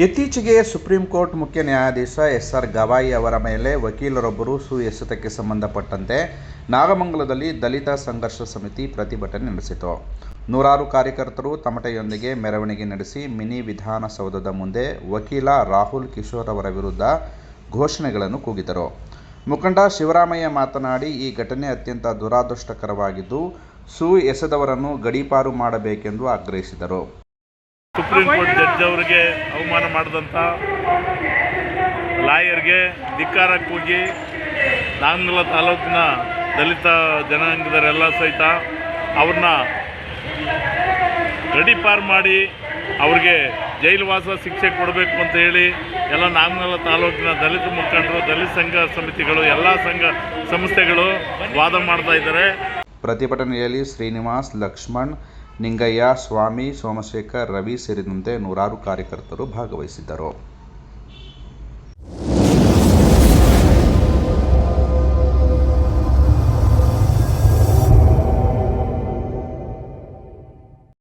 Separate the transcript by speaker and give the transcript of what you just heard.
Speaker 1: ಇತ್ತೀಚೆಗೆ supreme court ಮುಖ್ಯ ನ್ಯಾಯಾಧೀಶ ಎಸ್ ಆರ್ ಗವಾಯಿ ಅವರ ಮೇಲೆ ವಕೀಲರೊಬ್ಬರು ಸು ಎಸೆತಕ್ಕೆ ಸಂಬಂಧಪಟ್ಟಂತೆ ನಾಗಮಂಗಲದಲ್ಲಿ ದಲಿತ ಸಂಘರ್ಷ ಸಮಿತಿ ಪ್ರತಿಭಟನೆ ನಡೆಸಿತು. ನೂರಾರು ಕಾರ್ಯಕರ್ತರು ತಮಟೆಯೊಂದಿಗೆ ಮೆರವಣಿಗೆ ನಡೆಸಿ ಮಿನಿ ವಿಧಾನಸೌಧದ ಮುಂದೆ ವಕೀಲ ರಾಹುಲ್ ಕಿಶೋರ್ ಅವರ ವಿರುದ್ಧ ಘೋಷಣೆಗಳನ್ನು ಕೂಗಿದರು. ಮುಖಂಡ ಶಿವರಾಮಯ್ಯ ಮಾತನಾಡಿ, ಈ ಘಟನೆ ಅತ್ಯಂತ ದುರಾದೃಷ್ಟಕರವಾಗಿದ್ದು ಸು ಎಸೆದವರನ್ನು ಗಡೀಪಾರು ಮಾಡಬೇಕೆಂದು ಆಗ್ರಹಿಸಿದರು.
Speaker 2: ಸುಪ್ರೀಂ ಕೋರ್ಟ್ ಜಡ್ಜ್ ಅವರಿಗೆ ಅವಮಾನ ಮಾಡಿದಂಥ ಲಾಯರ್ಗೆ ಧಿಕ್ಕಾರ ಕೂಗಿ ನಾಂಗಲ ತಾಲೂಕಿನ ದಲಿತ ಜನಾಂಗದವರೆಲ್ಲ ಸಹಿತ ಅವ್ರನ್ನ ಗಡೀಪಾರು ಮಾಡಿ ಅವ್ರಿಗೆ ಜೈಲುವಾಸ ಶಿಕ್ಷೆ ಕೊಡಬೇಕು ಅಂತ ಹೇಳಿ ಎಲ್ಲ ನಾಮನಲ್ಲ ತಾಲೂಕಿನ ದಲಿತ ಮುಖಂಡರು ದಲಿತ ಸಂಘ ಸಮಿತಿಗಳು ಎಲ್ಲ ಸಂಘ ಸಂಸ್ಥೆಗಳು ವಾದ ಮಾಡ್ತಾ ಇದ್ದಾರೆ.
Speaker 1: ಪ್ರತಿಭಟನೆಯಲ್ಲಿ ಶ್ರೀನಿವಾಸ್ ಲಕ್ಷ್ಮಣ್ ನಿಂಗಯ್ಯ ಸ್ವಾಮಿ ಸೋಮಶೇಖರ್ ರವಿ ಸೇರಿದಂತೆ ನೂರಾರು ಕಾರ್ಯಕರ್ತರು ಭಾಗವಹಿಸಿದ್ದರು.